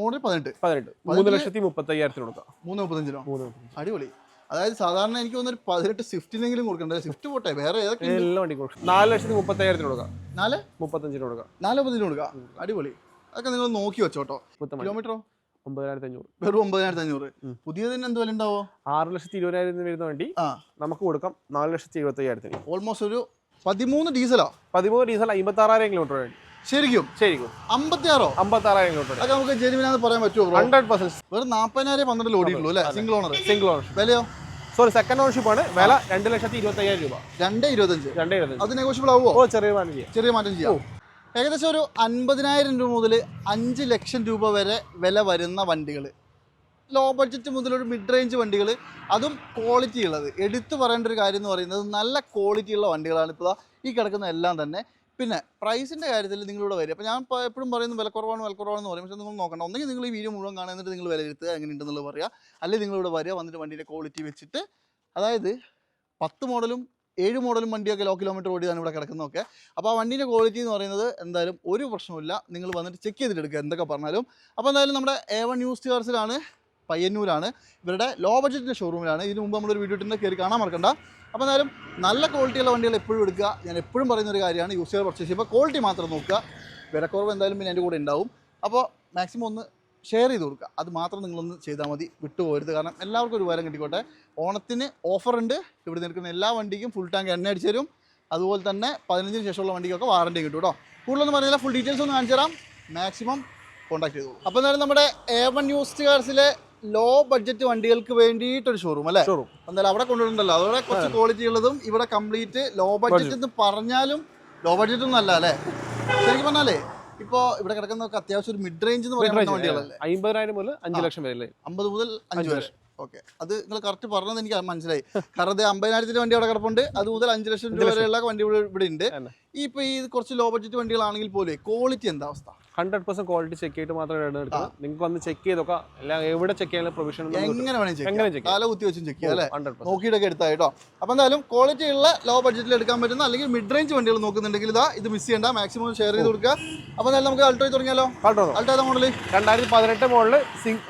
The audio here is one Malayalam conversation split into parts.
മോഡൽ പതിനെട്ട്. പതിനെട്ട്. മൂന്ന് ലക്ഷത്തി മുപ്പത്തി അയ്യായിരത്തിന് കൊടുക്കാം. മൂന്ന് മുപ്പത്തഞ്ചിനോ മൂന്ന്. അടിപൊളി. അതായത് സാധാരണ എനിക്ക് തോന്നുന്നു ഒരു പതിനെട്ട് സ്വിഫ്റ്റിനെങ്കിലും കൊടുക്കണ്ടേ? സ്വിഫ്റ്റ് പോട്ടെ വേറെ ഏതൊക്കെ? എല്ലാം വണ്ടി കൊടുക്കും. നാല് ലക്ഷത്തി മുപ്പത്തി അയ്യായിരത്തിന് കൊടുക്കാം. നാല്? മുപ്പത്തഞ്ചിന് കൊടുക്കാം. നാല് മുപ്പത്തഞ്ചിന് കൊടുക്കാം. അടിപൊളി. അതൊക്കെ നിങ്ങൾ നോക്കി വെച്ചോട്ടോ. കിലോമീറ്ററോ? ഒമ്പതിനായിരത്തി അഞ്ഞൂറ് വെറും ഒമ്പതിനായിരത്തി അഞ്ഞൂറ്. പുതിയതിന് എന്ത് വില ഉണ്ടാവോ? ആറ് ലക്ഷത്തി ഇരുപതിനായിരത്തിന് വരുന്ന വേണ്ടി നമുക്ക് കൊടുക്കാം നാല് ലക്ഷത്തി എഴുപത്തി അയ്യായിരത്തിന് ഓൾമോസ്റ്റ് ഒരു പതിമൂന്ന് ഡീസലോ പതിമൂന്ന് ഡീസൽ അമ്പത്തി ആറായിരം കിലോമീറ്റർ വേണ്ടി. ശരിക്കും? ശരിക്കും. അമ്പത്തി ആറോ അമ്പത്തി ആറായിരം കിലോമീറ്റർ. അതൊക്കെ നമുക്ക് ജെനുവിനാന്ന് പറയാൻ പറ്റുമോ ഹൺഡ്രഡ് പെർസെന്റ് വെറും നാൽപ്പതിനായിരം പന്ത്രണ്ടിൽ ഓടിയിട്ടുള്ളൂ അല്ലേ? സിംഗിൾ ഓണർ സിംഗിൾ ഓണർ വിലയോ? സോറി സെക്കൻഡ് ഓണർഷിപ്പ് ആണ്. വില രണ്ട് ലക്ഷത്തി ഇരുപത്തയ്യായിരം രൂപ. രണ്ട് ഇരുപത്തഞ്ച്. രണ്ട് ഇരുപത്തഞ്ച്. അത് നെഗോഷ്യബിൾ ആവുമോ? ഓ ചെറിയ മാറ്റം ചെയ്യാം. ചെറിയ മാറ്റം ചെയ്യാം. ഏകദേശം ഒരു അൻപതിനായിരം രൂപ മുതൽ അഞ്ച് ലക്ഷം രൂപ വരെ വില വരുന്ന വണ്ടികൾ ലോ ബഡ്ജറ്റ് മുതൽ ഒരു മിഡ് റേഞ്ച് വണ്ടികൾ അതും ക്വാളിറ്റി ഉള്ളത്. എടുത്തു പറയേണ്ട ഒരു കാര്യം എന്ന് പറയുന്നത് നല്ല ക്വാളിറ്റി ഉള്ള വണ്ടികളാണ് ഇപ്പോൾ ഈ കിടക്കുന്ന എല്ലാം തന്നെ. പിന്നെ പ്രൈസിന്റെ കാര്യത്തിൽ നിങ്ങളിവിടെ വരും അപ്പോൾ ഞാൻ എപ്പോഴും പറയുന്നത് വില കുറവാണ് വില കുറവാണെന്ന് പറയും. പക്ഷേ നിങ്ങൾ നോക്കണം ഒന്നെങ്കിൽ നിങ്ങൾ ഈ വീഡിയോ മുഴുവൻ കാണാൻ എന്നിട്ട് നിങ്ങൾ വിലയിരുത്തുക എങ്ങനെയുണ്ടെന്നുള്ളത് പറയുക. അല്ലെങ്കിൽ നിങ്ങളിവിടെ വരിക വന്നിട്ട് വണ്ടിയുടെ ക്വാളിറ്റി വെച്ചിട്ട് അതായത് പത്ത് മോഡലും ഏഴ് മോഡലും വണ്ടിയൊക്കെ ലോ കിലോമീറ്റർ ഓടിയാണ് ഇവിടെ കിടക്കുന്നതൊക്കെ അപ്പോൾ ആ വണ്ടീന്റെ ക്വാളിറ്റി എന്ന് പറയുന്നത് എന്തായാലും ഒരു പ്രശ്നമില്ല നിങ്ങൾ വന്നിട്ട് ചെക്ക് ചെയ്തിട്ട് എടുക്കുക എന്തൊക്കെ പറഞ്ഞാലും. അപ്പോൾ എന്തായാലും നമ്മുടെ എ വൺ ന്യൂസ് കാർസിലാണ് പയ്യന്നൂരാണ്. ഇവരുടെ ലോ ബഡ്ജറ്റിന്റെ ഷോറൂമിലാണ് ഇതിന് മുമ്പ് നമ്മളൊരു വീഡിയോ ഇട്ടിട്ട് കയറി കാണാൻ മറക്കണ്ട. അപ്പോൾ എന്തായാലും നല്ല ക്വാളിറ്റിയുള്ള വണ്ടികൾ എപ്പോഴും എടുക്കുക. ഞാൻ എപ്പോഴും പറയുന്ന ഒരു കാര്യമാണ് യൂസ് ചെയ്ത് പർച്ചേസ് ചെയ്യുമ്പോൾ ക്വാളിറ്റി മാത്രം നോക്കുക. വിലക്കുറവ് എന്തായാലും പിന്നെ എന്റെ കൂടെ ഉണ്ടാവും. അപ്പോൾ മാക്സിമം ഒന്ന് ഷെയർ ചെയ്ത് കൊടുക്കുക. അത് മാത്രം നിങ്ങളൊന്ന് ചെയ്താൽ മതി. വിട്ടുപോരുത്. കാരണം എല്ലാവർക്കും ഒരു വരം കിട്ടിക്കോട്ടെ. ഓണത്തിന് ഓഫർ ഉണ്ട്. ഇവിടെ നിൽക്കുന്ന എല്ലാ വണ്ടിക്കും ഫുൾ ടാങ്ക് എണ്ണ അടിച്ചു തരും. അതുപോലെ തന്നെ പതിനഞ്ചിന് ശേഷമുള്ള വണ്ടിക്കൊക്കെ വാറണ്ടി കിട്ടും കേട്ടോ. കൂടുതലൊന്നും പറഞ്ഞില്ല. ഫുൾ ഡീറ്റെയിൽസ് ഒന്ന് കാണിച്ചു തരാം മാക്സിമം കോൺടാക്ട് ചെയ്തോളൂ. അപ്പോൾ എന്തായാലും നമ്മുടെ എ വൺ ന്യൂസ് കാർസിലെ ലോ ബഡ്ജറ്റ് വണ്ടികൾക്ക് വേണ്ടിയിട്ടൊരു ഷോറൂം അല്ലേ? ഷോറൂം എന്തായാലും അവിടെ കൊണ്ടുവരുന്നുണ്ടല്ലോ. അതോടെ കുറച്ച് ക്വാളിറ്റി ഉള്ളതും ഇവിടെ കംപ്ലീറ്റ് ലോ ബഡ്ജറ്റ് എന്ന് പറഞ്ഞാലും ലോ ബഡ്ജറ്റ് ഒന്നും അല്ല അല്ലേ? ശരിക്കും പറഞ്ഞാലേ ഇപ്പോ ഇവിടെ കിടക്കുന്ന അത്യാവശ്യം ഒരു മിഡ് റേഞ്ച് എന്ന് പറയുന്ന വണ്ടികളല്ലേ? അമ്പതിനായിരം മുതൽ അഞ്ച് ലക്ഷം വരെ അമ്പത് മുതൽ അഞ്ച് ലക്ഷം. ഓക്കെ. അത് നിങ്ങൾ കറക്റ്റ് പറഞ്ഞത് എനിക്ക് മനസ്സിലായി. കാരണം അത് അമ്പതിനായിരത്തിന്റെ വണ്ടി അവിടെ കിടപ്പുണ്ട്. അത് മുതൽ അഞ്ച് ലക്ഷം രൂപ വരെയുള്ള വണ്ടി ഇവിടെ ഉണ്ട്. ഈ ഇപ്പൊ ഈ കുറച്ച് ലോ ബഡ്ജറ്റ് വണ്ടികളാണെങ്കിൽ പോലും ക്വാളിറ്റി എന്താ അവസ്ഥ? ഹൺഡ്രഡ് പെർസെന്റ് ക്വാളിറ്റി ചെക്ക് ചെയ്തിട്ട് മാത്രമേ ഇടം എടുക്കുന്നത് നിങ്ങൾക്ക് വന്ന് ചെക്ക് ചെയ്തൊക്കെ എല്ലാം എവിടെ ചെക്ക് ചെയ്യാനുള്ള പ്രൊവിഷൻ എങ്ങനെ കാല കുത്തി വെച്ചും ചെക്ക് ചെയ്യാം അല്ലേ? നോക്കിയിട്ടൊക്കെ എടുത്താൽ കേട്ടോ. അപ്പോൾ എന്തായാലും ക്വാളിറ്റി ഉള്ള ലോ ബഡ്ജറ്റിൽ എടുക്കാൻ പറ്റുന്ന അല്ലെങ്കിൽ മിഡ് റേഞ്ച് വണ്ടികൾ നോക്കുന്നുണ്ടെങ്കിൽ ഇതാ ഇത് മിസ് ചെയ്യണ്ട. മാക്സിമം ഷെയർ ചെയ്ത് കൊടുക്കുക. അപ്പോൾ എന്തായാലും നമുക്ക് അൾട്ടോ തുടങ്ങിയാലോ? അൾട്രോ അൾട്രോ ഏതാ മോഡൽ രണ്ടായിരത്തി പതിനെട്ട് മോഡൽ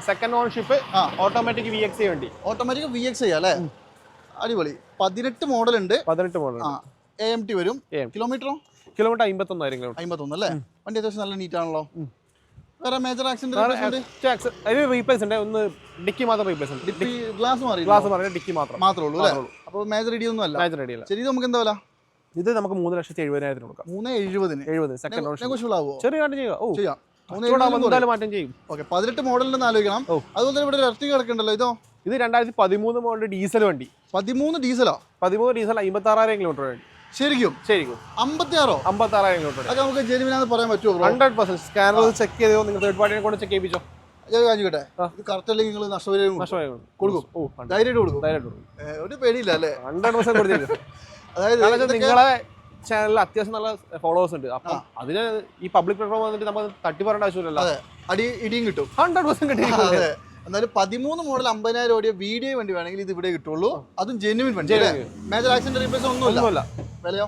സെക്കൻഡ് ഓൺഷിപ്പ് ആ. ഓട്ടോമാറ്റിക് വി എക്സ് വണ്ടി. ഓട്ടോമാറ്റിക് വി എക്സ് ചെയ്യാം അല്ലേ? അടിപൊളി. പതിനെട്ട് മോഡൽ ഉണ്ട്. പതിനെട്ട് മോഡൽ ആ എ എം ടി വരും. കിലോമീറ്ററോ കിലോമീറ്റർ അമ്പത്തൊന്നായിരം കിലോമീറ്റർ അമ്പത്തൊന്ന് അല്ലേ? വണ്ടി അത്യാവശ്യം നല്ല നീറ്റ് ആണല്ലോ. വേറെ മേജർ ആക്സിഡന്റ് റീപ്ലേസ് ഉണ്ട്? ഒന്ന് ഡിക്കി മാത്രം റീപ്ലേസ് ഉണ്ട്. ഗ്ലാസ് മാറി ഗ്ലാസ് മാറി ഡിക്കി മാത്രം. മാത്രമേ ഉള്ളൂ അല്ലേ? അപ്പോൾ മേജർ ഇടിയൊന്നും അല്ല മേജർ ഇടിയല്ല ശരി ഇത് നമുക്ക് എന്താ വില? ഇത് നമുക്ക് മൂന്ന് ലക്ഷത്തി എഴുപതിനായിരത്തിന് കൊടുക്കാം. മൂന്ന് എഴുപതിന്? എഴുപത് സെക്കൻഡ് ഓപ്ഷൻ ആവുമോ? ചെറിയ ഓ ചെയ്യാം. മാറ്റം ചെയ്യും. ഓക്കെ പതിനെട്ട് മോഡലിന് ആലോചിക്കണം. അതുപോലെ തന്നെ ഇവിടെ എർട്ടിക കിടക്കണ്ടല്ലോ ഇതോ? ഇത് രണ്ടായിരത്തി പതിമൂന്ന് മോഡൽ ഡീസൽ വണ്ടി. പതിമൂന്ന് ഡീസലോ പതിമൂന്ന് ഡീസൽ അമ്പത്തി ആറായിരം കിലോമീറ്റർ വേണ്ടി. ശരിക്കും? ശരിക്കും. അമ്പത്തി ആറോ അമ്പത്തി ആറായിരം കിലോമീറ്റർ അതൊക്കെ നമുക്ക് ജെനുവിനാന്ന് പറയാൻ പറ്റുമോ ഹൺഡ്രഡ് പെർസെന്റ് സ്കാനർ ചെക്ക് ചെയ്തോ? നിങ്ങൾ തേർഡ് പാർട്ടിനെ കൊണ്ട് ചെക്ക് ചെയ്യിപ്പിച്ചോ? കാണിക്കട്ടെ ഇത് കറക്റ്റ് അല്ലെങ്കിൽ നിങ്ങൾ നഷ്ടപരിഹാരം കൊടുക്കും. ധൈര്യമായിട്ട് കൊടുക്കും. ധൈര്യമായിട്ട് ഒരു പേടിയില്ല അല്ലേ? ഹൺഡ്രഡ് പെർസെന്റ് കൊടുത്തിരിക്കും അതായത് നിങ്ങളെ ചാനലിൽ അത്യാവശ്യം നല്ല ഫോളോവേഴ്സ് ഉണ്ട്. അപ്പം അതിന് ഈ പബ്ലിക് പ്ലാറ്റ്ഫോം വന്നിട്ട് നമ്മൾ തട്ടി പറയേണ്ട ആവശ്യമില്ലല്ലോ അടി ഇടിയും കിട്ടും. ഹൺഡ്രഡ് പെർസെന്റ് അതെ. എന്നാലും പതിമൂന്ന് മോഡൽ അമ്പതിനായിരം ഓടിയ വീഡിയോ വണ്ടി വേണമെങ്കിൽ ഇത് ഇവിടെ കിട്ടുള്ളൂ. അതും ജെനുവിൻ വണ്ടി മേജർ ആക്സിഡന്റ് റീപ്ലേസ് ഒന്നുമില്ല. വിലയോ?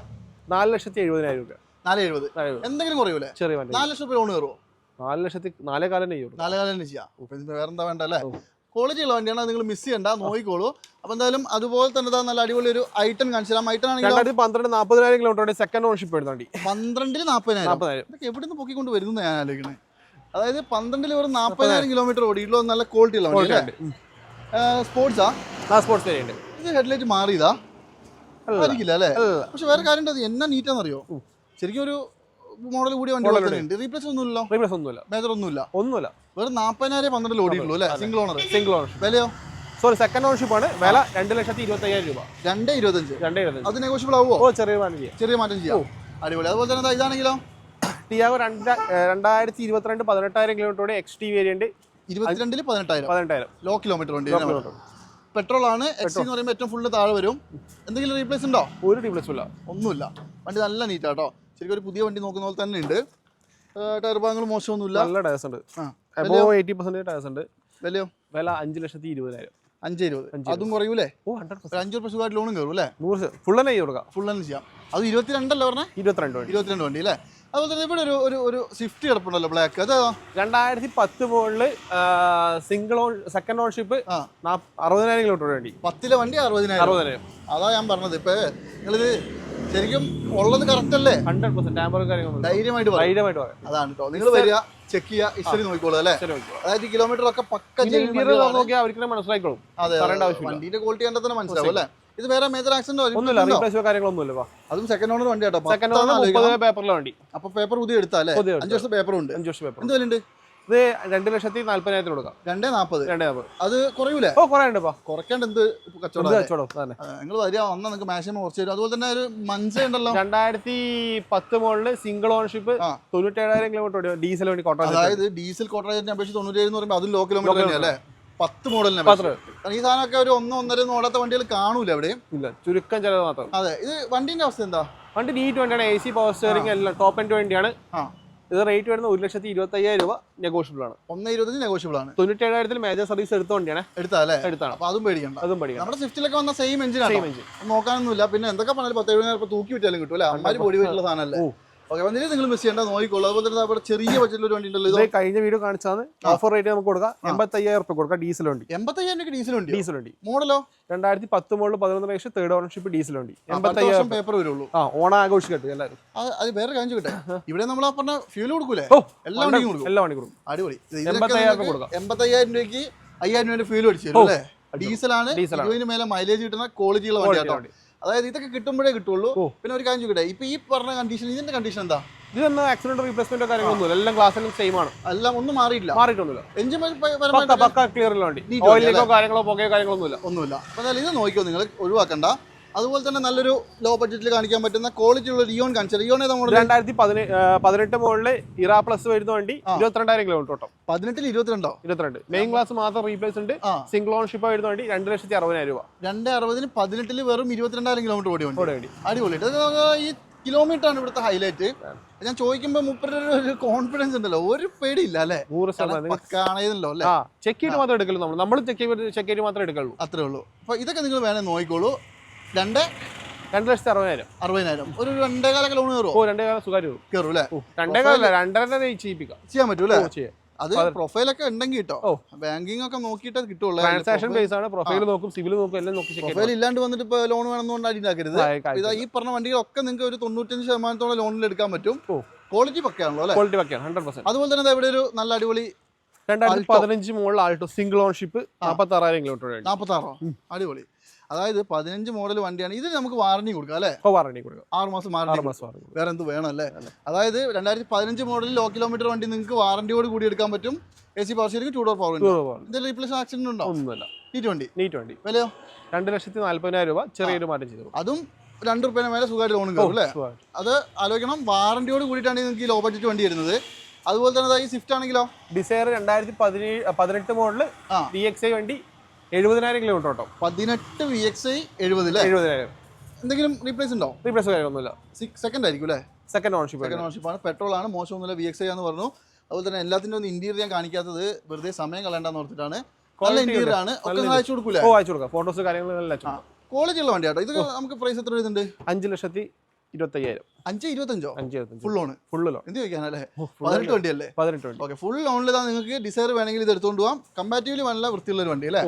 നാല് ലക്ഷത്തി എഴുപതിനായിരം രൂപ. നാല് എഴുപത്. എന്തെങ്കിലും കുറയൂലേ? ചെറിയ നാല് ലക്ഷം രൂപ ലോൺ കയറുമോ നാല് ലക്ഷത്തി നാലേ കാലം നാലേ കാലം ചെയ്യാം. വേറെന്താ വേണ്ട അല്ലേ. ക്വാളിറ്റി ഉള്ള വണ്ടിയാണ് നിങ്ങൾ മിസ് ചെയ്യണ്ട നോക്കിക്കോളൂ. അപ്പൊ എന്തായാലും അതുപോലെ തന്നെ നല്ല അടിപൊളി ഒരു ഐറ്റം കാണിച്ചു തരാം. ഐറ്റം ആണെങ്കിൽ പന്ത്രണ്ട് നാൽപ്പതിനായിരം കിലോമീറ്റർ സെക്കൻഡ് ഓൺഷിപ്പ് എടുത്ത വണ്ടി. പന്ത്രണ്ടിൽ നാൽപ്പതിനായിരം എവിടെ നിന്ന് പൊക്കിക്കൊണ്ട് വരുന്നു ഞാൻ ആലോചിക്കണേ. അതായത് പന്ത്രണ്ടിൽ ഒരു നാൽപ്പതിനായിരം കിലോമീറ്റർ ഓടിയിട്ടുള്ള. നല്ല ക്വാളിറ്റി ഉള്ള വണ്ടി സ്പോർട്സാ ആ സ്പോർട്സ് വേരിയന്റ് ഇത് ഹെഡ്ലൈറ്റ് മാറിയതാ? അല്ല. ആയിരിക്കില്ല അല്ലേ? അല്ല. പക്ഷെ വേറെ കാര്യം അത് എന്നാ നീറ്റാന്നറിയോ ശരിക്കും ഒരു മോഡൽ കൂടിയ വണ്ടി ഉണ്ട്. റീപ്ലേസ് ഒന്നുമില്ലല്ലോ? റീപ്ലേസ് ഒന്നുമില്ല. മേജർ ഒന്നുമില്ല. ഒന്നുമില്ല. വെറും നാൽപ്പതിനായിരം പന്ത്രണ്ടിൽ ഓടിയിട്ടുള്ളൂ അല്ലേ? സിംഗിൾ ഓണർ സിംഗിൾ ഓണർ വിലയോ? സോറി സെക്കൻഡ് ഓണർഷിപ്പ് ആണ്. വില രണ്ട് ലക്ഷത്തി ഇരുപത്തി അയ്യായിരം രൂപ. രണ്ട് ഇരുപത്തഞ്ച്. രണ്ട് ഇരുപത്തഞ്ച്. അത് നെഗോഷ്യബിൾ ആവുമോ ചെറിയ മാറ്റം ചെയ്യാം. ചെറിയ മാറ്റം ചെയ്യാം. അടിപൊളി. അതുപോലെ തന്നെ ഇതാണെങ്കിലോ? ടിയാഗോ രണ്ട് രണ്ടായിരത്തി ഇരുപത്തിരണ്ട് പതിനെട്ടായിരം കിലോമീറ്ററോടെ എക്സ് ടി വേരിയന്റ് ഇരുപത്തിരണ്ടിൽ പതിനെട്ടായിരം. പതിനെട്ടായിരം. ലോ കിലോമീറ്റർ വണ്ടി പെട്രോൾ ആണ് എക്സ് എന്ന് പറയുമ്പോൾ ഏറ്റവും ഫുള്ള് താഴെ വരും. എന്തെങ്കിലും റീപ്ലേസ് ഉണ്ടോ? ഒരു റീപ്ലേസ് ഇല്ല. ഒന്നുമില്ല. വണ്ടി നല്ല നീറ്റാ കേട്ടോ ശരിക്കും ഒരു പുതിയ വണ്ടി നോക്കുന്ന പോലെ തന്നെ ഉണ്ട്. ടയർ ഭാഗങ്ങൾ മോശമൊന്നുമില്ല. നല്ല ടയർസ് ഉണ്ട്. എയ്റ്റി പെർസെന്റ് ടയർസ് ഉണ്ട്. വിലയോ? വില അഞ്ച് ലക്ഷത്തി ഇരുപതിനായിരം അഞ്ച് ഇരുപത്. അതും കുറയൂലേ? ഓ ഹൺഡ്രഡ് അഞ്ച് റുപ്യ സുഖമായിട്ട് ലോണും കയറും അല്ലേ? നൂറ് ഫുൾ തന്നെ ചെയ്ത് കൊടുക്കാം. ഫുൾ തന്നെ ചെയ്യാം. അത് ഇരുപത്തിരണ്ടല്ലേ പറഞ്ഞേ? ഇരുപത്തിരണ്ട് വണ്ടി. ഇരുപത്തിരണ്ട് വണ്ടി അല്ലേ? അതുപോലെ തന്നെ ഇവിടെ ഒരു ഒരു ഒരു സ്വിഫ്റ്റ് കിടപ്പുണ്ടല്ലോ ബ്ലാക്ക് അതോ രണ്ടായിരത്തി പത്ത് മുകളിൽ സിംഗിൾ ഓൺ സെക്കൻഡ് ഓൺഷിപ്പ് അറുപതിനായിരം കിലോമീറ്റർ വേണ്ടി. പത്തിലെ വണ്ടി അറുപതിനായിരം. അറുപതിനായിരം. അതാ ഞാൻ പറഞ്ഞത്. ഇപ്പൊ നിങ്ങളിത് ശരിക്കും ഉള്ളത് കറക്റ്റ് അല്ലേ? ഹൺഡ്രഡ് പെർസെന്റ് ടാമ്പറും കാര്യങ്ങളൊന്നും ധൈര്യമായിട്ട് ധൈര്യമായിട്ട് പറയാം. അതാണ് കേട്ടോ നിങ്ങൾ വരിക ചെക്ക് ചെയ്യുക ഹിസ്റ്ററി നോക്കിക്കോളൂ അല്ലേ? അതായത് കിലോമീറ്റർ ഒക്കെ പക്ക. നോക്കിയാൽ അവർക്ക് മനസ്സിലായിക്കോളും. വണ്ടിന്റെ ക്വാളിറ്റി കണ്ടാൽ തന്നെ മനസ്സിലാവും അല്ലേ? ഇത് വേറെ മേജർ ആക്സിഡന്റ് ഒന്നുമില്ല റീപ്ലേസോ കാര്യങ്ങളൊന്നുമില്ല അതും സെക്കൻഡ് ഓണർ വണ്ടി കേട്ടോ സെക്കൻഡ് ഓണർ മുപ്പത് പേപ്പറിലെ വണ്ടി. അപ്പൊ പേപ്പർ പുതിയ എടുത്താ അല്ലേ? പുതിയ അഞ്ച് വർഷം പേപ്പർ ഉണ്ട്. അഞ്ച് വർഷം പേപ്പർ എന്ത് വിലയുണ്ട്? ഇത് രണ്ട് ലക്ഷത്തി നാല്പതിനായിരത്തിന് കൊടുക്കാം. രണ്ടേ നാപ്പത്. രണ്ടേ നാൽപ്പത് അത് കുറയൂലേ? ഓ കുറേ കുറയ്ക്കേണ്ട എന്ത് കച്ചവടം കച്ചവടം? തന്നെ നിങ്ങൾ വരിക വന്നാൽ നിങ്ങൾക്ക് മാക്സിമം കുറച്ച് തരും. അതുപോലെ തന്നെ ഒരു മഞ്ച ഉണ്ടല്ലോ. രണ്ടായിരത്തി പത്ത് മോളിൽ സിംഗിൾ ഓണർഷിപ്പ്. തൊണ്ണൂറ്റേഴായിരം കിലോമീറ്റർ ഡീസൽ വേണ്ടി കോട്ടാ അതായത് ഡീസൽ കോട്ടറേറ്റിനെ അപേക്ഷിച്ച് തൊണ്ണൂറ്റേഴ് എന്ന് പറയുമ്പോൾ അതും ലോ കിലോമീറ്റർ അല്ലേ തന്നെയല്ലേ? പത്ത് മോഡലിനെ ഈ സാധനമൊക്കെ ഒരു ഒന്നോ ഒന്നര ഒന്നും ഓടാത്ത വണ്ടികൾ കാണൂല എവിടെയും. ഇല്ല ചുരുക്കം ചിലത് മാത്രം. അതെ ഇത് വണ്ടിന്റെ അവസ്ഥ എന്താ? വണ്ടി നീറ്റ് വണ്ടിയാണ് എ സി പവർ സ്റ്റിയറിംഗ് എല്ലാം ടോപ്പ് ആൻഡ് വണ്ടിയാണ്. ആ. ഇത് റേറ്റ് വരുന്നത് ഒരു ലക്ഷത്തി ഇരുപത്തി അയ്യായിരം രൂപ നെഗോഷ്യബിൾ ആണ്. ഒന്ന് ഇരുപത്തഞ്ച് നെഗോഷ്യബിൾ ആണ്. തൊണ്ണൂറ്റേഴായിരത്തിൽ മേജർ സർവീസ് എടുത്ത വണ്ടിയാണ്. എടുത്താ അല്ലേ? എടുത്താണ്. അപ്പൊ അതും പേടിക്കണ്ട. അതും പഠിക്കണം നമ്മുടെ സ്വിഫ്റ്റിലൊക്കെ വന്ന സെയിം എഞ്ചിനാണ് സെയിം എഞ്ചിൻ നോക്കാനൊന്നുമില്ല. പിന്നെ എന്തൊക്കെ പറഞ്ഞാലും പത്ത് എഴുപതിനായിരം തൂക്കി വിറ്റാലും കിട്ടും അല്ലേ അമ്മാര് പൊടി വീട്ടിലുള്ള സാധനമല്ലേ. ഓക്കെ വന്നിട്ട് നിങ്ങൾ മിസ് ചെയ്യേണ്ട നോക്കിക്കോളൂ. അതുപോലെ തന്നെ അവിടെ ചെറിയ ബഡ്ജറ്റിൽ ഒരു വണ്ടി ഉണ്ടല്ലോ ഇത് കഴിഞ്ഞ വീഡിയോ കാണിച്ചാണ് ഓഫർ റേറ്റ് നമുക്ക് കൊടുക്കാം. എൺപത്തി അയ്യായിരം റുപ്യ കൊടുക്കാം ഡീസൽ വണ്ടി. എൺപത്തയ്യായിരം രൂപ ഡീസൽ വണ്ടി ഡീസൽ വണ്ടി. മോഡലോ? രണ്ടായിരത്തി പത്ത് മോഡൽ പതിനൊന്ന് ലക്ഷം തേർഡ് ഓണർഷിപ്പ് ഡീസൽ വണ്ടി. അടുത്ത എൺപത്തി വർഷം പേപ്പർ വരുള്ളൂ. ആ ഓണം ആഘോഷിക്കട്ടെ എല്ലാവരും. അത് വേറെ കാര്യം ചോദിക്കട്ടെ. ഇവിടെ നമ്മൾ ആ പറഞ്ഞ ഫ്യൂൽ കൊടുക്കൂലേ? എല്ലാ വണ്ടിയും കൊടുക്കും. എല്ലാ വണ്ടി കൊടുക്കും. അടിപൊളി. എൺപത്തയ്യായിരം കൊടുക്കാം. എൺപത്തയ്യായിരം രൂപയ്ക്ക് അയ്യായിരം രൂപ ഫ്യൂൽ അടിച്ചു അല്ലേ? ഡീസലാണ് ഇതിന് മേലെ മൈലേജ് കിട്ടുന്ന ക്വാളിറ്റിയുള്ള വണ്ടി Quality കേട്ടോ വണ്ടി. അതായത് ഇതൊക്കെ കിട്ടുമ്പോഴേ കിട്ടുള്ളൂ. പിന്നെ ഒരു കാര്യം ചോദിക്കട്ടെ? ഇപ്പൊ ഈ പറഞ്ഞ കണ്ടീഷൻ ഇതിന്റെ കണ്ടീഷൻ എന്താ? ഇതൊന്നും? ആക്സിഡന്റ് റീപ്ലേസ്മെന്റോ കാര്യങ്ങളൊന്നും എല്ലാം ക്ലാസ്സിലും സെയിം ആണ്. എല്ലാം ഒന്നും മാറിയില്ല മാറിയിട്ടൊന്നുമില്ല. എഞ്ചിൻ ക്ലിയർ ഓയിലേക്കോ കാര്യങ്ങളോ പുകയോ കാര്യങ്ങളൊന്നുമില്ല. ഒന്നുമില്ല. അപ്പൊ ഇത് നോക്കിയോ നിങ്ങൾ ഒഴിവാക്കണ്ട. അതുപോലെ തന്നെ നല്ലൊരു ലോ ബഡ്ജറ്റിൽ കാണിക്കാൻ പറ്റുന്ന ക്വാളിറ്റി ഉള്ള ലിയോൺ കാണിച്ചത് ലിയോൺ ഏതാ മോഡൽ രണ്ടായിരത്തി പതിനെട്ട് മുകളിൽ ഇറ പ്ലസ് വരുന്ന വണ്ടി. ഇരുപത്തിരണ്ടായിരം കിലോമീറ്റർ ഓട്ടം. പതിനെട്ടിൽ ഇരുപത്തിരണ്ടോ? ഇരുപത്തിരണ്ട്. മെയിൻ ക്ലാസ് മാത്രം റീപ്ലേസ് ഉണ്ട്. സിംഗിൾ ഓൺഷിപ്പ് വരുന്ന വണ്ടി രണ്ട് ലക്ഷത്തി അറുപതിനായിരം രൂപ. രണ്ട് അറുപതിന് പതിനെട്ടിൽ വെറും ഇരുപത്തിരണ്ടായിരം കിലോമീറ്റർ ഓടി വണ്ടി. അടിപൊളി. ഈ കിലോമീറ്റർ ആണ് ഇവിടുത്തെ ഹൈലൈറ്റ് ഞാൻ ചോദിക്കുമ്പോ മുപ്പത് ഒരു കോൺഫിഡൻസ് ഉണ്ടല്ലോ. ഒരു പേടിയില്ല അല്ലേ? നൂറ് ശതമാനം. അല്ലേ? ചെക്ക് ചെയ്ത് മാത്രമേ എടുക്കുള്ളൂ നമ്മൾ നമ്മൾ ചെക്ക് ചെയ്ത് ചെക്ക് ചെയ്ത് മാത്രമേ എടുക്കുള്ളൂ അത്രേ ഉള്ളൂ. അപ്പൊ ഇതൊക്കെ നിങ്ങൾ വേണേ നോക്കിക്കോളൂ. രണ്ട്? രണ്ട് ലക്ഷത്തി അറുപതിനായിരം. അറുപതിനായിരം. ഒരു രണ്ടേകാലൊക്കെ ലോൺ കയറുമോ ഓ രണ്ടേ കാലം സുഖമായിട്ട് കയറും അല്ലേ? ഓ രണ്ടേ കാലല്ല രണ്ടര ചെയ്യിപ്പിക്കാം. ചെയ്യാൻ പറ്റൂ അല്ലേ ചെയ്യാം. അത് പ്രൊഫൈലൊക്കെ ഉണ്ടെങ്കിൽ കിട്ടോ. ബാങ്കിങ് ഒക്കെ നോക്കിയിട്ട് കിട്ടുള്ളൂ ട്രാൻസാക്ഷൻ ബേസ് ആണ്. പ്രൊഫൈൽ നോക്കും സിവിൽ നോക്കും എല്ലാം നോക്കി പ്രൊഫൈൽ ഇല്ലാണ്ട് വന്നിട്ട് ഇപ്പൊ ലോൺ വേണമെന്നുകൊണ്ട് അടിയിലാക്കരുത് ഇതാ ഈ പറഞ്ഞ വണ്ടികളൊക്കെ നിങ്ങൾക്ക് ഒരു തൊണ്ണൂറ്റഞ്ച് ശതമാനത്തോളം ലോണിൽ എടുക്കാൻ പറ്റും. ഓ. ക്വാളിറ്റി പക്കയാണല്ലോ അല്ലേ? ക്വാളിറ്റി പക്കയാണ് ഹൺഡ്രഡ് പെർസെന്റ് അതുപോലെ തന്നെ ഇവിടെ ഒരു നല്ല അടിപൊളി രണ്ടായിരത്തി പതിനഞ്ച് മുകളിൽ ആൾട്ടോ സിംഗിൾ ഓൺഷിപ്പ് നാൽപ്പത്തി ആറായിരം കിലോമീറ്റർ നാൽപ്പത്തി ആറോ അടിപൊളി. അതായത് പതിനഞ്ച് മോഡൽ വണ്ടിയാണ്. ഇത് നമുക്ക് വാറണ്ടി കൊടുക്കാം അല്ലേ? വാറണ്ടി കൊടുക്കാം. ആറ് മാസം ആറ് മാസം വാറണ്ടി വേറെ എന്ത് വേണം അല്ലേ? അതായത് രണ്ടായിരത്തി പതിനഞ്ച് മോഡൽ ലോ കിലോമീറ്റർ വണ്ടി നിങ്ങൾക്ക് വാറണ്ടിയോട് കൂടി എടുക്കാൻ പറ്റും. A C power two door power ഇതിൽ റീപ്ലേസ് ആക്സിഡന്റ് ഉണ്ടോ? ഒന്നുമില്ല. വണ്ടി ട്വന്റി നീറ്റ് വണ്ടി വിലയോ? രണ്ട് ലക്ഷത്തി നാല്പതിനായിരം രൂപ ചെറിയൊരു മാറ്റം ചെയ്തു. അതും രണ്ട് റുപ്യേനെ മേലെ സുഖമായിട്ട് ലോണും കയറും അല്ലേ? അത് ആലോചിക്കണം. വാറണ്ടിയോട് കൂടിയിട്ടാണ് നിങ്ങൾക്ക് ഈ ലോ ബഡ്ജറ്റ് വണ്ടി വരുന്നത്. അതുപോലെ തന്നെ ഈ സ്വിഫ്റ്റ് ആണെങ്കിലോ? ഡിസയർ രണ്ടായിരത്തി പതിനേഴ് പതിനെട്ട് മോഡൽ ഡി എക്സ് ഐ വണ്ടി എഴുപതിനായിരം കിലോമീറ്റർ ഓട്ടോ പതിനെട്ട് വി എക്സ് ഐ എഴുപത് എഴുപതിനായിരം. എന്തെങ്കിലും റീപ്ലേസ് ഉണ്ടോ? റീപ്ലേസ് കാര്യമൊന്നുമില്ല. സിക്സ് സെക്കൻഡ് ആയിരിക്കും അല്ലേ? സെക്കൻഡ് ഓൺഷിപ്പ് സെക്കൻഡ് ഓൺഷിപ്പ് ആണ്. പെട്രോൾ ആണ് മോശമൊന്നുമില്ല വി എക്സ് ഐ എന്ന് പറഞ്ഞു. അതുപോലെ തന്നെ എല്ലാത്തിന്റെ ഒന്ന് ഇന്റീരിയർ ഞാൻ കാണിക്കാത്തത് വെറുതെ സമയം കളയണ്ടെന്ന് ഓർത്തിട്ടാണ്. നല്ല ഇന്റീരിയർ ആണ്. ഒക്കെ അയച്ചു കൊടുക്കൂലേ? ഓ അയച്ചു കൊടുക്കാം. ഫോട്ടോസ് കാര്യങ്ങളെല്ലാം ക്വാളിറ്റി ഉള്ള വണ്ടി ആട്ടോ ഇത് നമുക്ക് പ്രൈസ് എത്ര വരുന്നുണ്ട്? അഞ്ച് ലക്ഷത്തി ഇരുപത്തയ്യായിരം. അഞ്ച് ഇരുപത്തഞ്ചോ? അഞ്ച് ഇരുപത്തഞ്ച്. ഫുൾ ലോൺ എന്ത് ചോദിക്കാനല്ലേ പതിനെട്ട് വണ്ടിയല്ലേ? പതിനെട്ട് വണ്ടി. ഓക്കെ ഫുൾ ലോണിൽ നിങ്ങൾക്ക് ഡിസൈർ വേണമെങ്കിൽ ഇത് എടുത്തുകൊണ്ട് പോകാം കമ്പാറ്റീവ്ലി നല്ല വൃത്തിയുള്ള ഒരു വണ്ടി അല്ലേ.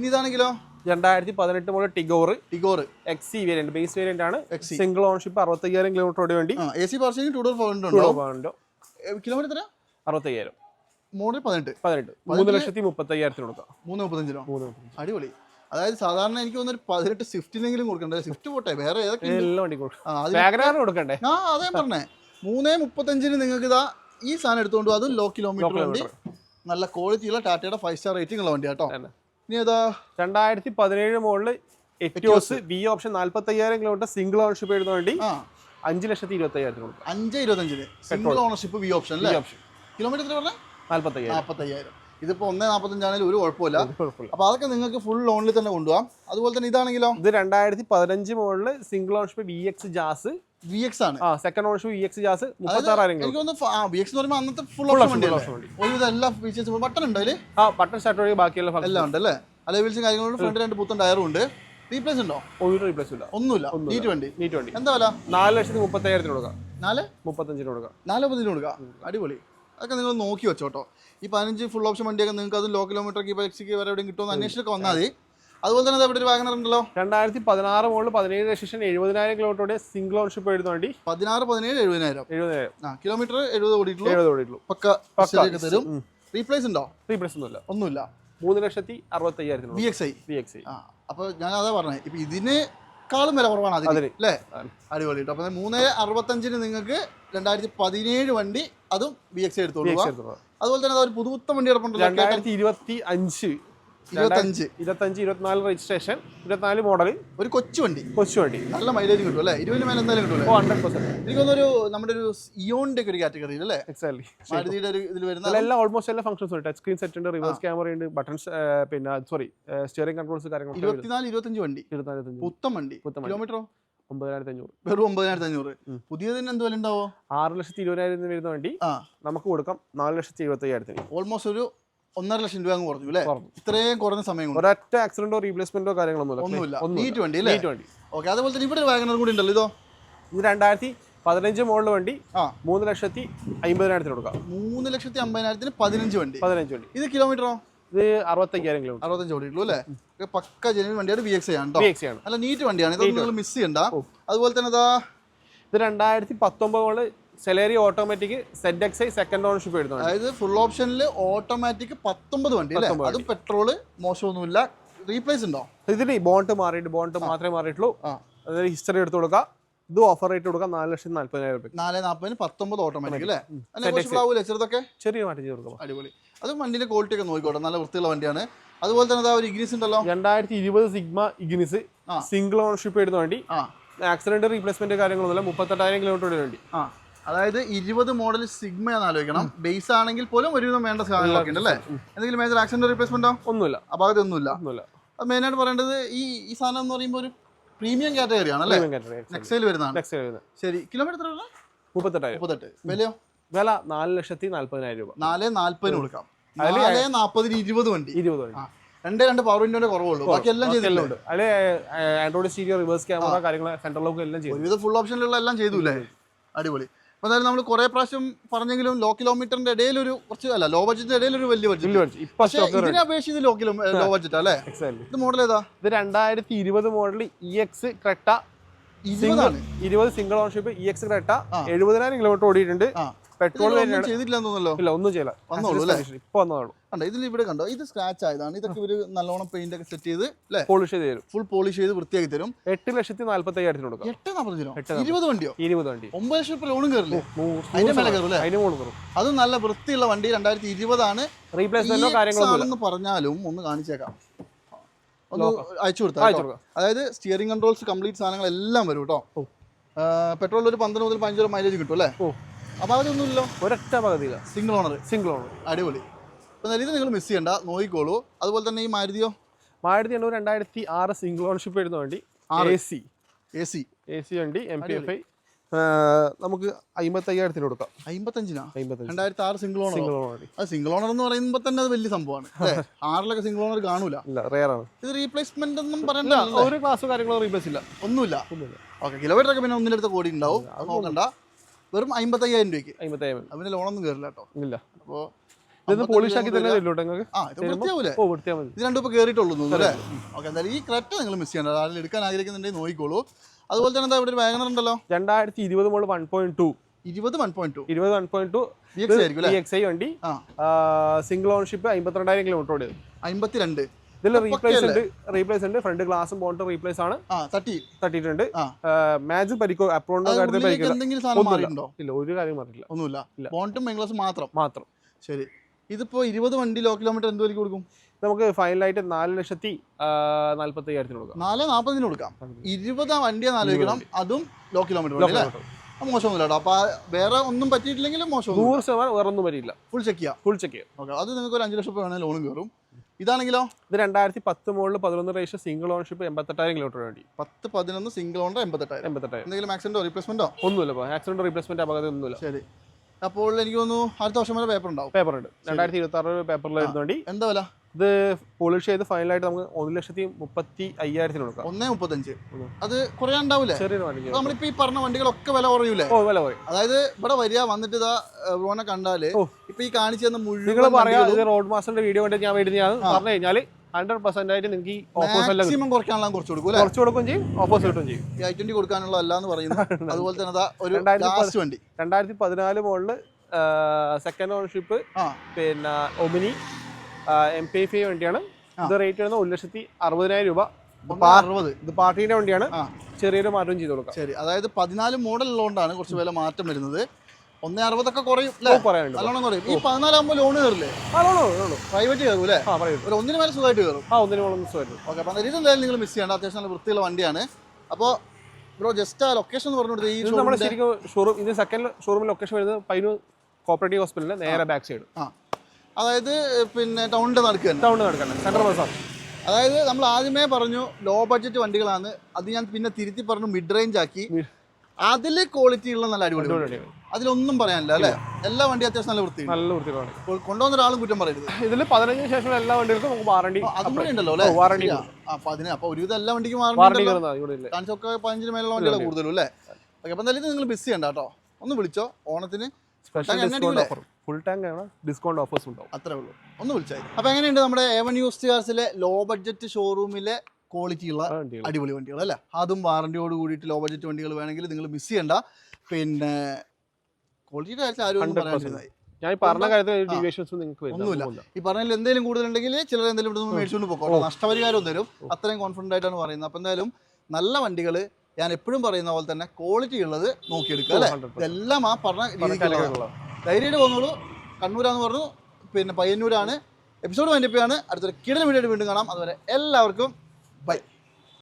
ഇനി ഇതാണെങ്കിലോ? രണ്ടായിരത്തി പതിനെട്ട് മുതൽ Tigor Tigor XE variant base variant ആണ്. എക്സി സിംഗിൾ ഓൺഷിപ്പ് അറുപത്തയ്യായിരം കിലോമീറ്റർ വേണ്ടി. എ സി പാർസിംഗ് ടൂ ഡോർ ഉണ്ടോ? കിലോമീറ്റർ എത്ര അറുപത്തയ്യായിരം. മോഡൽ പതിനെട്ട്. പതിനെട്ട്. മൂന്ന് ലക്ഷത്തി മുപ്പത്തയ്യായിരത്തിന് കൊടുക്കാം. മൂന്ന് മുപ്പത്തഞ്ചിനോ. അടിപൊളി. അതായത് സാധാരണ എനിക്ക് തോന്നുന്നു പതിനെട്ട് സ്വിഫ്റ്റിനെങ്കിലും കൊടുക്കണ്ടേ? സ്വിഫ്റ്റ് പോട്ടെ വേറെ ഏതൊക്കെ കൊടുക്കണ്ടേ? ആ അതേ പറഞ്ഞേ. മൂന്നേ മുപ്പത്തഞ്ചിന് നിങ്ങൾക്ക് ഇതാ ഈ സാധനം എടുത്തുകൊണ്ട്. അതും ലോ കിലോമീറ്റർ വണ്ടി. നല്ല ക്വാളിറ്റിയുള്ള ടാറ്റയുടെ ഫൈവ് സ്റ്റാർ റേറ്റിംഗ് ഉള്ള വണ്ടി കേട്ടോ. ഇനി ഏതാ രണ്ടായിരത്തി പതിനേഴ് മുകളിൽ എറ്റിയോസ് വി ഓപ്ഷൻ നാല്പത്തി അയ്യായിരം കിലോമീറ്റർ സിംഗിൾ ഓണർഷിപ്പ് എഴുതുന്ന വേണ്ടി അഞ്ച് ലക്ഷത്തി ഇരുപത്തയ്യായിരത്തിന് കൊടുക്കും. അഞ്ച് ഇരുപത്തഞ്ചിന്. സിംഗിൾ ഓണർഷിപ്പ് വി ഓപ്ഷൻ അല്ലേ? കിലോമീറ്റർ എത്ര നാല്പത്തയ്യായിരം. നാൽപ്പത്തയ്യായിരം ഇതിപ്പോൾ ഒന്നേ നാൽപ്പത്തഞ്ചാണെങ്കിലും ഒരു കുഴപ്പമില്ല. അപ്പൊ അതൊക്കെ നിങ്ങൾക്ക് ഫുൾ ലോണിൽ തന്നെ കൊണ്ടുപോകാം. അതുപോലെ തന്നെ ഇതാണെങ്കിലോ? ഇത് രണ്ടായിരത്തി പതിനഞ്ച് മുകളിൽ single ownership V X Jazz V X ആണ്. ആ സെക്കൻഡ് വി എക്സ് ജാസ് മുപ്പത്താറായിരം എനിക്ക് തോന്നുന്നു ആ വി എക്സ് എന്ന് പറയുമ്പോൾ അന്നത്തെ ഫുൾ ഓപ്ഷൻ വണ്ടി ഒരുവിധം എല്ലാ ഫീച്ചേഴ്സും ബട്ടൺ ഉണ്ട് അതിൽ ആ ബട്ടൺ സ്റ്റാർട്ട് ബാക്കിയുള്ള എല്ലാം ഉണ്ട് അല്ലേ അലവിൽസും കാര്യങ്ങളും ഫ്രണ്ട് രണ്ട് പുത്തൻ ടയറും ഉണ്ട്. റീപ്ലേസ് ഉണ്ടോ? ഒരു റീപ്ലേസ് ഇല്ല. ഒന്നുമില്ല. നീറ്റ് വണ്ടി നീറ്റ് വണ്ടി എന്താ വില? നാല് ലക്ഷത്തി മുപ്പത്തയ്യായിരത്തിന് കൊടുക്കാം. നാല്? മുപ്പത്തഞ്ചിന് കൊടുക്കാം. നാല് കൊടുക്കാം. അടിപൊളി. അതൊക്കെ നിങ്ങൾ നോക്കി വെച്ചോട്ടോ. ഈ പതിനഞ്ച് ഫുൾ ഓപ്ഷൻ വണ്ടിയൊക്കെ നിങ്ങൾക്ക് അത് ലോ കിലോമീറ്റർ എക്സിക്ക് വരെ എവിടെയും കിട്ടുമെന്ന് അന്വേഷിച്ചൊക്കെ വന്നാൽ മതി. അതുപോലെ തന്നെ ഇവിടെ ഒരു വാഗണർ ഉണ്ടല്ലോ. രണ്ടായിരത്തി പതിനാറ് മുകളിൽ പതിനേഴ് രജിസ്ട്രേഷൻ എഴുപതിനായിരം കിലോമീറ്ററോടെ സിംഗിൾ ഓൺഷിപ്പ് എഴുതുന്ന വണ്ടി. പതിനാറ് പതിനേഴ് എഴുപതിനായിരം. എഴുപതിനായിരം. ആ കിലോമീറ്റർ എഴുപത് ഓടിയിട്ടുള്ളൂ. എഴുപത് ഓടിയിട്ടുള്ളൂ. പക്ക ശരിയൊക്കെ തരും. റീപ്ലേസ് ഉണ്ടോ? റീപ്ലേസ് ഒന്നുമില്ല. ഒന്നുമില്ല. മൂന്ന് ലക്ഷത്തി അറുപത്തി അയ്യായിരത്തിന് B X I B X I ആ അപ്പോൾ ഞാൻ അതാ പറഞ്ഞത് ഇപ്പം ഇതിനേക്കാളും വില കുറവാണ് അതിന്. അല്ലേ? അടിപൊളി കേട്ടോ അപ്പോൾ മൂന്ന് അറുപത്തഞ്ചിന് നിങ്ങൾക്ക് രണ്ടായിരത്തി പതിനേഴ് വണ്ടി അതും ബി എക്സ് ഐ എടുത്തോളൂ അതുപോലെ തന്നെ ഒരു പുതുത്ത വണ്ടി ഇറപ്പുണ്ടല്ലോ രണ്ടായിരത്തി ഇരുപത്തി അഞ്ച് ഇരുപത്തഞ്ച്. ഇരുപത്തഞ്ച് ഇരുപത്തിനാല് രജിസ്ട്രേഷൻ ഇരുപത്തിനാല് മോഡൽ ഒരു കൊച്ചു വണ്ടി. കൊച്ചു വണ്ടി. നല്ല മൈലേജ് കിട്ടും അല്ലേ? ഇരുപതിന് മേലെ എന്തായാലും കിട്ടും ഹൺഡ്രഡ് പെർസെന്റ് എനിക്കൊന്നൊരു നമ്മുടെ ഒരു ഇയോണിന്റെ ഒക്കെ ഒരു കാറ്റഗറി അല്ലേ? എക്സാക്ട്ലി മാരുതിയുടെ ഒരു ഇതിൽ വരുന്ന എല്ലാ ഓൾമോസ്റ്റ് എല്ലാ ഫംഗ്ഷൻസ് ഉണ്ട്. ടച്ച് സ്ക്രീൻ സെറ്റ് ഉണ്ട് റിവേഴ്സ് ക്യാമറ ഉണ്ട് ബട്ടൺസ് പിന്നെ സോറി സ്റ്റിയറിംഗ് കൺട്രോൾസ് കാര്യങ്ങൾ. ഇരുപത്തിനാല് ഇരുപത്തഞ്ച് വണ്ടി. ഇരുപത്തിനാല് പുത്തം വണ്ടി. കിലോമീറ്ററോ? ഒമ്പതിനായിരത്തി അഞ്ഞൂറ് വെറും ഒമ്പതിനായിരത്തി അഞ്ഞൂറ്. പുതിയതിന് എന്ത് വില ഉണ്ടാവോ? ആറ് ലക്ഷത്തി ഇരുപതിനായിരം വരുന്ന വണ്ടി നമുക്ക് കൊടുക്കാം. നാല് ലക്ഷത്തി എഴുപത്തി അയ്യായിരത്തിന് ഓൾമോസ്റ്റ് ഒരു ഒന്നര ലക്ഷം രൂപ അങ്ങ് കുറഞ്ഞു അല്ലേ. ഇത്രയും കുറഞ്ഞ സമയം ഒരൊറ്റ ആക്സിഡന്റോ റീപ്ലേസ്മെന്റോ കാര്യങ്ങളൊന്നും ഒന്നുമില്ല. നീറ്റ് വണ്ടി അല്ലേ? വണ്ടി. ഓക്കെ അതുപോലെ തന്നെ ഇവിടെ വാഗനർ വാഗണർ കൂടി ഉണ്ടല്ലോ. ഇതോ? ഇത് രണ്ടായിരത്തി പതിനഞ്ച് മോഡൽ വണ്ടി. ആ. മൂന്ന് ലക്ഷത്തി അമ്പതിനായിരത്തിന് കൊടുക്കാം. മൂന്ന് ലക്ഷത്തി അമ്പതിനായിരത്തിന് പതിനഞ്ച് വണ്ടി. പതിനഞ്ച് വണ്ടി. ഇത് കിലോമീറ്ററോ ഇത് അറുപത്തഞ്ചായിരം കിലോമീറ്റർ അറുപത്തഞ്ച് ഓടിയിട്ടുള്ളൂ അല്ലേ? പക്ക ജെനുവിൻ വണ്ടിയാണ് ബി എക്സ് ആണ് ബി എക്സ് ആണ്. നല്ല നീറ്റ് വണ്ടിയാണ്. ഇതൊന്നും നിങ്ങൾ മിസ് ചെയ്യണ്ട. അതുപോലെ തന്നെ ഇതാ ഇത് രണ്ടായിരത്തി പത്തൊമ്പത് model Celerio automatic Z X I second ownership എടുത്താണ് അതായത് ഫുൾ ഓപ്ഷനിൽ ഓട്ടോമാറ്റിക് പത്തൊമ്പത് വണ്ടി അല്ലേ? അത് പെട്രോൾ മോശമൊന്നുമില്ല. റീപ്ലേസ് ഉണ്ടോ? ഇതിന് ബോണ്ട് മാറിയിട്ട് ബോണ്ട് മാത്രമേ മാറിയിട്ടുള്ളൂ. അതായത് ഹിസ്റ്ററി എടുത്തു കൊടുക്കാം. ഇത് ഓഫർ റേറ്റ് കൊടുക്കാം നാല് ലക്ഷത്തി നാല്പതിനായിരം രൂപ നാല് നാൽപ്പതിന് പത്തൊമ്പത് ഓട്ടോമാറ്റിക് അല്ലേ? ആവൂലേ? ചെറുതൊക്കെ? ചെറിയ മാറ്റം ചെയ്ത് കൊടുക്കാം. അടിപൊളി. അത് വണ്ടിന്റെ ക്വാളിറ്റി ഒക്കെ നോക്കിക്കോട്ടെ. നല്ല വൃത്തിയുള്ള വണ്ടിയാണ്. അതുപോലെ തന്നെ ഒരു ഇഗ്നിസ് ഉണ്ടല്ലോ? രണ്ടായിരത്തി ഇരുപത് സിഗ്മ ഇഗ്നിസ് സിംഗിൾ ഓണർഷിപ്പ് എടുത്ത വണ്ടി. ആക്സിഡന്റ് റീപ്ലേസ്മെന്റ് കാര്യങ്ങളൊന്നുമില്ല. മുപ്പത്തെട്ടായിരം കിലോമീറ്റർ വണ്ടി. അതായത് ഇരുപത് മോഡൽ സിഗ്മ എന്ന് ആലോചിക്കണം. ബേസ് ആണെങ്കിൽ പോലും ഒരുവിധം വേണ്ട സാധനങ്ങളൊക്കെ ഉണ്ട് അല്ലേ എന്തെങ്കിലും മേജർ ആക്സിഡന്റ് റീപ്ലേസ്മെന്റോ ഒന്നുമില്ല. അപാകത ഒന്നുമില്ല. അത് മെയിനായിട്ട് പറയേണ്ടത് ഈ ഈ സാധനം എന്ന് പറയുമ്പോൾ ഒരു പ്രീമിയം കാറ്റഗറി ആണ് അല്ലേ? നെക്സൈൽ വരുന്നതാണ്. ശരി കിലോമീറ്റർ മുപ്പത്തെട്ടായിരം. മുപ്പത്തെട്ട്. വിലയോ? വില നാല് ലക്ഷത്തി നാല്പതിനായിരം രൂപ. നാല് നാല്പതിന് കൊടുക്കാം. നാല് നാൽപ്പതിന് ഇരുപത് വണ്ടി. ഇരുപത് വണ്ടി. രണ്ട് രണ്ടേ പവർ വിൻഡോന്റെ കുറവുള്ളൂ. ബാക്കി എല്ലാം ചെയ്തിട്ടുണ്ട് അല്ലേ ആൻഡ്രോയിഡ് സ്റ്റീരിയോ റിവേഴ്സ് ക്യാമറ കാര്യങ്ങൾ സെൻട്രൽ ലോക്ക് എല്ലാം ചെയ്തു. ഒരുവിധ ഫുൾ ഓപ്ഷനിലുള്ള എല്ലാം ചെയ്തു അടിപൊളി. എന്തായാലും നമ്മൾ കുറെ പ്രാവശ്യം പറഞ്ഞെങ്കിലും ലോ കിലോമീറ്ററിന്റെ ഇടയിൽ ഒരു കുറച്ച് അല്ല ലോ ബഡ്ജറ്റിന്റെ ഇടയിൽ ഒരു വലിയ ബഡ്ജറ്റ് പക്ഷേ ഇതിനെ അപേക്ഷിച്ച് ലോ കിലോ ലോ ബഡ്ജറ്റ് അല്ലേ? ഇത് മോഡൽ ഏതാ? ഇത് രണ്ടായിരത്തി ഇരുപത് മോഡൽ ഇ എക്സ് ക്രെട്ട ഇരുപത് single ownership E X Creta എഴുപതിനായിരം കിലോമീറ്റർ ഓടിയിട്ടുണ്ട്. പെട്രോൾ ഒന്നും ചെയ്തിട്ടില്ല എന്ന് തോന്നുന്നല്ലോ. ഇല്ല ഒന്നും ചെയ്യില്ല. വന്നോളൂ അല്ലേ? ഇപ്പൊ വന്നോളൂ കണ്ടോ ഇതിൽ ഇവിടെ കണ്ടോ ഇത് സ്ക്രാച്ച് ആയതാണ്. ഇതൊക്കെ ഇവർ നല്ലോണം പെയിന്റ് ഒക്കെ സെറ്റ് ചെയ്ത് അല്ലേ? പോളിഷ് ചെയ്ത് തരും. ഫുൾ പോളിഷ് ചെയ്ത് വൃത്തിയാക്കി തരും. എട്ട് ലക്ഷത്തി നാല്പത്തി അയ്യായിരത്തിന് കൊടുക്കാം. എട്ട് നാൽപ്പത്തഞ്ചിനോ ഇരുപത് വണ്ടിയോ? ഇരുപത് വണ്ടി. ഒമ്പത് ലക്ഷം രൂപ ലോണും കയറില്ലേ മൂ- അതിന്റെ മേലെ കയറും അല്ലേ അതിന് മുകളിൽ കയറും അതും നല്ല വൃത്തിയുള്ള വണ്ടി രണ്ടായിരത്തി ഇരുപതാണ് റീപ്ലേസ്മെന്റോ പറഞ്ഞാലും ഒന്ന് കാണിച്ചേക്കാം. ഒന്ന് അയച്ചു കൊടുത്താൽ അതായത് സ്റ്റിയറിംഗ് കൺട്രോൾസ് കംപ്ലീറ്റ് സാധനങ്ങൾ എല്ലാം വരും കേട്ടോ. പെട്രോൾ ഒരു പന്ത്രണ്ട് മുതൽ പതിനഞ്ച് മൈലേജ് കിട്ടും അല്ലേ? അതൊന്നുമില്ലല്ലോ ഒരൊറ്റ പകുതിയില്ല സിംഗിൾ ഓണർ സിംഗിൾ ഓണർ അടിപൊളി. അപ്പോൾ ഇത് നിങ്ങൾ മിസ് ചെയ്യണ്ട. നോക്കിക്കോളൂ. അതുപോലെ തന്നെ ഈ മാരുതിയോ? മാരുതി എണ്ണൂറ് രണ്ടായിരത്തി ആറ് സിംഗിൾ ഓണർഷിപ്പ് വരുന്ന വണ്ടി. A C A C A C വണ്ടി എം പി എഫ് ഐ നമുക്ക് അമ്പത്തയ്യായിരത്തിന് കൊടുക്കാം. അമ്പത്തഞ്ചിനാ അമ്പത്തഞ്ച് രണ്ടായിരത്തി ആറ് സിംഗിൾ ഓണർ സിംഗിൾ ഓണർ അത് സിംഗിൾ ഓണർ എന്ന് പറയുമ്പോൾ തന്നെ അത് വലിയ സംഭവമാണ്. ആറിലൊക്കെ സിംഗിൾ ഓണർ കാണൂല. ഇല്ല ആണ്. ഇത് റീപ്ലേസ്മെന്റ് ഒന്നും പറയണ്ട. ഒരു ക്ലാസ് കാര്യങ്ങളോ റീപ്ലേസ് ഇല്ല. ഒന്നുമില്ല. ഒന്നുമില്ല. ഓക്കെ കിലോമീറ്റർ ഒക്കെ പിന്നെ ഒന്നിനടുത്ത് കോടി ഉണ്ടാവും. അത് നോക്കണ്ട. വെറും അമ്പത്തയ്യായിരം രൂപയ്ക്ക്. അതിന് ലോണൊന്നും കയറില്ല കേട്ടോ. ഇല്ല. അപ്പോ ഇത് തന്നെ രണ്ടും അല്ലേ? ഓക്കെ എന്തായാലും ഈ ക്രെറ്റ നിങ്ങൾ മിസ് ചെയ്യണ്ട. എടുക്കാൻ ആഗ്രഹിക്കുന്നുണ്ടെങ്കിൽ നോക്കിക്കോളൂ. അതുപോലെ തന്നെ എന്താ ഇവിടെ ഒരു വാഗണർ ഉണ്ടല്ലോ? രണ്ടായിരത്തി ഇരുപത് മുതൽ വൺ പോയിന്റ് ടു ഇരുപത് വൺ പോയിന്റ് ടു ഇരുപത് വൺ പോയിന്റ് ടു വണ്ടി. സിംഗിൾ ഓണർഷിപ്പ് അമ്പത്തിരണ്ടായിരം കിലോമീറ്റർ ഓടിയത്. അമ്പത്തിരണ്ട്. ഇതിൽ റീപ്ലേസ് ഉണ്ട് റീപ്ലേസ് ഉണ്ട്. ഫ്രണ്ട് ഗ്ലാസും ബോണ്ടും റീപ്ലേസ് ആണ് തട്ടിയിട്ടുണ്ട്. മാച്ച് പരിക്കോ അപ്രോണ്ടോ കാര്യത്തിൽ പരിക്കില്ല ഇല്ല ഒരു കാര്യം മാറിയില്ല ഒന്നുമില്ല. ബോണ്ടും മെങ്ക്ലാസ് മാത്രം? മാത്രം. ശരി. ഇതിപ്പോ ഇരുപത് വണ്ടി ലോ കിലോമീറ്റർ എന്ത് വിലക്ക് കൊടുക്കും? നമുക്ക് ഫൈനലായിട്ട് നാല് ലക്ഷത്തി നാല്പത്തി അയ്യായിരത്തിന് കൊടുക്കാം. നാല് നാൽപ്പതിന് കൊടുക്കാം. ഇരുപത് വണ്ടിയെ ആലോചിക്കണം അതും ലോ കിലോമീറ്റർ മോശമൊന്നുമില്ല കേട്ടോ. അപ്പോൾ വേറെ ഒന്നും പറ്റിയിട്ടില്ലെങ്കിലും മോശമൊന്നും നൂറ് ശതമാനം വേറെ ഒന്നും പറ്റിയില്ല ഫുൾ ചെക്ക് ചെയ്യാം. ഫുൾ ചെക്ക് ചെയ്യാം. ഓക്കെ അത് നിങ്ങൾക്ക് ഒരു അഞ്ച് ലക്ഷം രൂപ വേണമെങ്കിൽ ലോണും കയറും ഇതാണെങ്കിലോ? ഇത് രണ്ടായിരത്തി പത്ത് മുകളിൽ പതിനൊന്ന് റേഷ്യ സിംഗിൾ ഓണർഷിപ്പ് എൺപത്തെട്ടായിരം കിലോമീറ്റർ വേണ്ടി. പത്ത് പതിനൊന്ന് സിംഗിൾ ഓണർ എൺപത്തെട്ടായിരം. എൺപത്തെട്ടായിരം. എന്തെങ്കിലും ആക്സിഡന്റോ റീപ്ലേസ്മെന്റോ ഒന്നുമില്ല ആക്സിഡന്റോ ആക്സിഡന്റ് റീപ്ലേസ്മെന്റ് അപകടം ഒന്നുമില്ല ശരി. അപ്പോൾ എനിക്ക് തോന്നുന്നു അടുത്ത വർഷം വരെ പേപ്പർ ഉണ്ടാവും. പേപ്പർ ഉണ്ട്. രണ്ടായിരത്തി ഇരുപത്തി ആറ് പേപ്പറിൽ വണ്ടി എന്താ വില? ഇത് പോളിഷ് ചെയ്ത് ഫൈനലായിട്ട് നമുക്ക് ഒരു ലക്ഷത്തി മുപ്പത്തി അയ്യായിരത്തിന് കൊടുക്കാം. ഒന്നേ മുപ്പത്തഞ്ച്. അത് കുറയാണ്ടാവില്ലേ ചെറിയൊരു വണ്ടി. നമ്മളിപ്പോ ഈ പറഞ്ഞ വണ്ടികളൊക്കെ വില കുറയൂലേ? ഓ വില കുറയും. അതായത് ഇവിടെ വരിക വന്നിട്ട് ഇതാ ബ്രോനെ കണ്ടാൽ. ഇപ്പൊ ഈ കാണിച്ചു തന്ന മുഴുവൻ പറയാ റോഡ് മാസ്റ്ററിന്റെ വീഡിയോ കണ്ടിട്ട് ഞാൻ മേടിച്ചാൽ പറഞ്ഞു കഴിഞ്ഞാൽ ഹൺഡ്രഡ് പെർസെന്റ് ആയിട്ട് നിങ്ങൾക്ക്. മാക്സിമം കുറയ്ക്കാനുള്ള കുറച്ച് കൊടുക്കും കുറച്ച് കൊടുക്കും ചെയ്യും ഓഫേഴ്സ് കിട്ടും ചെയ്യും. ഐ ട്വന്റി കൊടുക്കാനുള്ള അല്ലാന്ന് പറയുന്നത് അതുപോലെ തന്നെ ഒരു രണ്ടായിരത്തി ലാസ്റ്റ് വണ്ടി. രണ്ടായിരത്തി പതിനാല് മോഡൽ സെക്കൻഡ് ഓണർഷിപ്പ് പിന്നെ ഒമിനി എം പി എഫ് വണ്ടിയാണ്. ഇത് റേറ്റ് വരുന്നത് ഒരു ലക്ഷത്തി അറുപതിനായിരം രൂപ. ഇത് ഒന്ന് അറുപത്. ഇത് പാർട്ടിയുടെ വണ്ടിയാണ്. ചെറിയൊരു മാറ്റം ചെയ്ത് കൊടുക്കാം. ശരി. അതായത് പതിനാല് മോഡൽ ഉള്ളതുകൊണ്ടാണ് കുറച്ച് വില മാറ്റം വരുന്നത്. ഒന്നേ അറുപതൊക്കെ കുറയും നല്ലോണം കുറയും. ഈ പതിനാലാകുമ്പോൾ ലോൺ കയറില്ലേ. പ്രൈവറ്റ് കയറും അല്ലേ? ഒരു ഒന്നിന് മേലെ സുഖമായിട്ട് കയറും ആ ഒന്നിന് മോളൊന്നും സുഖമായിട്ട് ഓക്കെ അപ്പം ഇത് എന്തായാലും നിങ്ങൾ മിസ് ചെയ്യേണ്ട. അത്യാവശ്യം നല്ല വൃത്തിയുള്ള വണ്ടിയാണ്. അപ്പോൾ ബ്രോ ജസ്റ്റ് ആ ലൊക്കേഷൻ എന്ന് പറഞ്ഞു കൊടുത്തത് ഈ നമ്മുടെ ശരിക്കും ഷോറൂം ഇത് സെക്കൻഡ് ഷോറൂം ലൊക്കേഷൻ വരുന്നത് പൈനൂർ കോപ്പറേറ്റീവ് ഹോസ്പിറ്റലിന്റെ നേരെ ബാക്ക് സൈഡ് ആ. അതായത് പിന്നെ ടൗണിന്റെ നടുക്ക് തന്നെ. ടൗണിൽ നടക്കണം സെൻട്രൽ ബസ്സാണ് അതായത് നമ്മൾ ആദ്യമേ പറഞ്ഞു ലോ ബഡ്ജറ്റ് വണ്ടികളാണ്. അത് ഞാൻ പിന്നെ തിരുത്തി പറഞ്ഞു മിഡ് റേഞ്ച് ആക്കി. അതിൽ അതിൽ ക്വാളിറ്റി ഉള്ള നല്ല അടിപൊളി വണ്ടി. അതിലൊന്നും പറയാനില്ല അല്ലേ? എല്ലാ വണ്ടി അത്യാവശ്യം നല്ല വൃത്തി നല്ല വൃത്തിയാണ് കൊ- കൊണ്ടുവന്ന ഒരാളും കുറ്റം പറയരുത്. ഇതിൽ പതിനഞ്ചിന് ശേഷം എല്ലാ വണ്ടികൾക്കും നമുക്ക് വാറണ്ടി ആ, അതും കൂടി ഉണ്ടല്ലോ അല്ലേ? വാറണ്ടി warranty ശരിയാ. ആ, അപ്പൊ അതിന് അപ്പൊ ഒരുവിധം എല്ലാ വണ്ടിക്കും വാറണ്ടി വാറണ്ടി ഇല്ല. കാണിച്ചൊക്കെ പതിനഞ്ചിന് മേലുള്ള വണ്ടികളെ കൂടുതലും അല്ലേ? ഓക്കെ അപ്പം എന്തായാലും നിങ്ങൾ ബിസി കേട്ടോ. ഒന്ന് വിളിച്ചോ ഓണത്തിന്. Special discount? Offer full tank ആണ്. ഡിസ്കൗണ്ട് ഓഫേഴ്സ് ഉണ്ടാവും. അത്രേ ഉള്ളൂ. ഒന്ന് വിളിച്ചായി. അപ്പൊ എങ്ങനെയുണ്ട് നമ്മുടെ A one used cars low budget ഷോറൂമിലെ quality ഉള്ള ആ വണ്ടികൾ അടിപൊളി വണ്ടികൾ അല്ലേ? അതും വാറണ്ടിയോട് കൂടിയിട്ട് ലോ ബഡ്ജറ്റ് വണ്ടികൾ വേണമെങ്കിൽ നിങ്ങൾ മിസ് ചെയ്യണ്ട. പിന്നെ ക്വാളിറ്റിയുടെ കാര്യത്തിൽ ആരും ഒന്നും 100%. ഞാൻ പറഞ്ഞ കാര്യത്തിൽ നിങ്ങൾക്ക് ഒന്നുമില്ല. ഈ പറഞ്ഞതിൽ എന്തെങ്കിലും കൂടുതലുണ്ടെങ്കിൽ ചിലർ എന്തെങ്കിലും ഇവിടെ നിന്ന് മേടിച്ചുകൊണ്ട് പോകോ നഷ്ടപരിഹാരം തരും. അത്രയും കോൺഫിഡന്റ് ആയിട്ടാണ് പറയുന്നത്. അപ്പം എന്തായാലും നല്ല വണ്ടികൾ ഞാൻ എപ്പോഴും പറയുന്ന പോലെ തന്നെ ക്വാളിറ്റി ഉള്ളത് നോക്കിയെടുക്കുക അല്ലേ? 100%. ഇതെല്ലാം ആ പറഞ്ഞ രീതിക്കുള്ളതാണ്. ധൈര്യമായിട്ട് പോകുന്നുള്ളൂ കണ്ണൂരാന്ന് പറഞ്ഞു. പിന്നെ പയ്യന്നൂരാണ്. എപ്പിസോഡ് വൈൻഡപ്പിയാണ് അടുത്തൊരു കിടൽ വീഡിയോ വീണ്ടും കാണാം. അതുവരെ എല്ലാവർക്കും ബൈ.